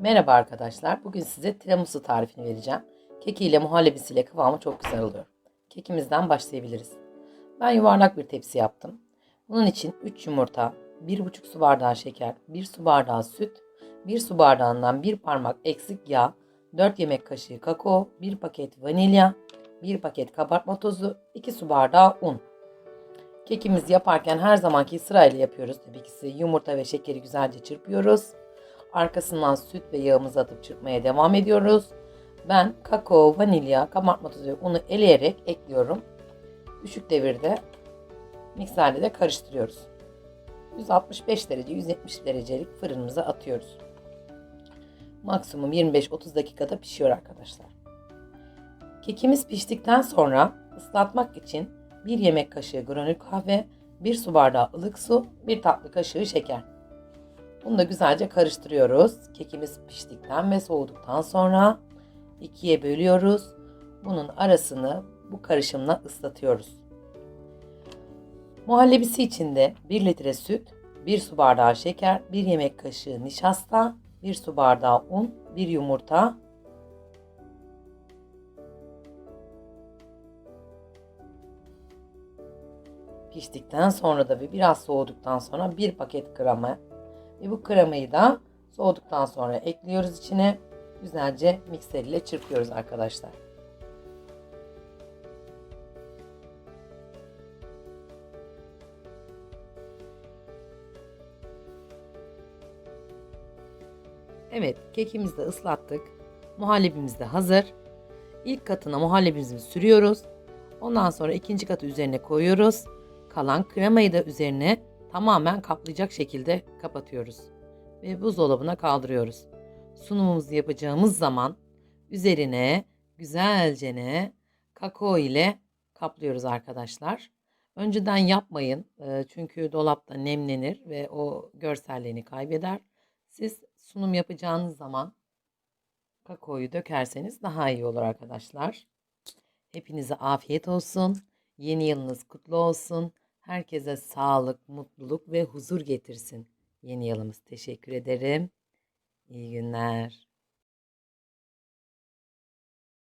Merhaba arkadaşlar. Bugün size tiramisu tarifini vereceğim. Kekiyle muhallebisiyle kıvamı çok güzel oluyor. Kekimizden başlayabiliriz. Ben yuvarlak bir tepsi yaptım. Bunun için 3 yumurta, 1,5 su bardağı şeker, 1 su bardağı süt, 1 su bardağından 1 parmak eksik yağ, 4 yemek kaşığı kakao, 1 paket vanilya, 1 paket kabartma tozu, 2 su bardağı un. Kekimizi yaparken her zamanki sırayla yapıyoruz. Tabii ki yumurta ve şekeri güzelce çırpıyoruz. Arkasından süt ve yağımızı atıp çırpmaya devam ediyoruz. Ben kakao, vanilya, kabartma tozu ve unu eleyerek ekliyorum. Düşük devirde mikserde de karıştırıyoruz. 165 derece 170 derecelik fırınımıza atıyoruz. Maksimum 25-30 dakikada pişiyor arkadaşlar. Kekimiz piştikten sonra ıslatmak için 1 yemek kaşığı granül kahve, 1 su bardağı ılık su, 1 tatlı kaşığı şeker. Bunu da güzelce karıştırıyoruz. Kekimiz piştikten ve soğuduktan sonra ikiye bölüyoruz. Bunun arasını bu karışımla ıslatıyoruz. Muhallebisi için de 1 litre süt, 1 su bardağı şeker, 1 yemek kaşığı nişasta, 1 su bardağı un, 1 yumurta, piştikten sonra da ve biraz soğuduktan sonra 1 paket krema ve bu kremayı da soğuduktan sonra ekliyoruz içine. Güzelce mikser ile çırpıyoruz arkadaşlar. Evet, kekimizi de ıslattık. Muhallebimiz de hazır. İlk katına muhallebimizi sürüyoruz. Ondan sonra ikinci katı üzerine koyuyoruz. Kalan kremayı da üzerine tamamen kaplayacak şekilde kapatıyoruz. Ve buzdolabına kaldırıyoruz. Sunumumuzu yapacağımız zaman üzerine güzelce ne kakao ile kaplıyoruz arkadaşlar. Önceden yapmayın e, çünkü dolapta nemlenir ve o görselliğini kaybeder. Siz sunum yapacağınız zaman kakaoyu dökerseniz daha iyi olur arkadaşlar. Hepinize afiyet olsun. Yeni yılınız kutlu olsun. Herkese sağlık, mutluluk ve huzur getirsin. Yeni yılımız teşekkür ederim. İyi günler.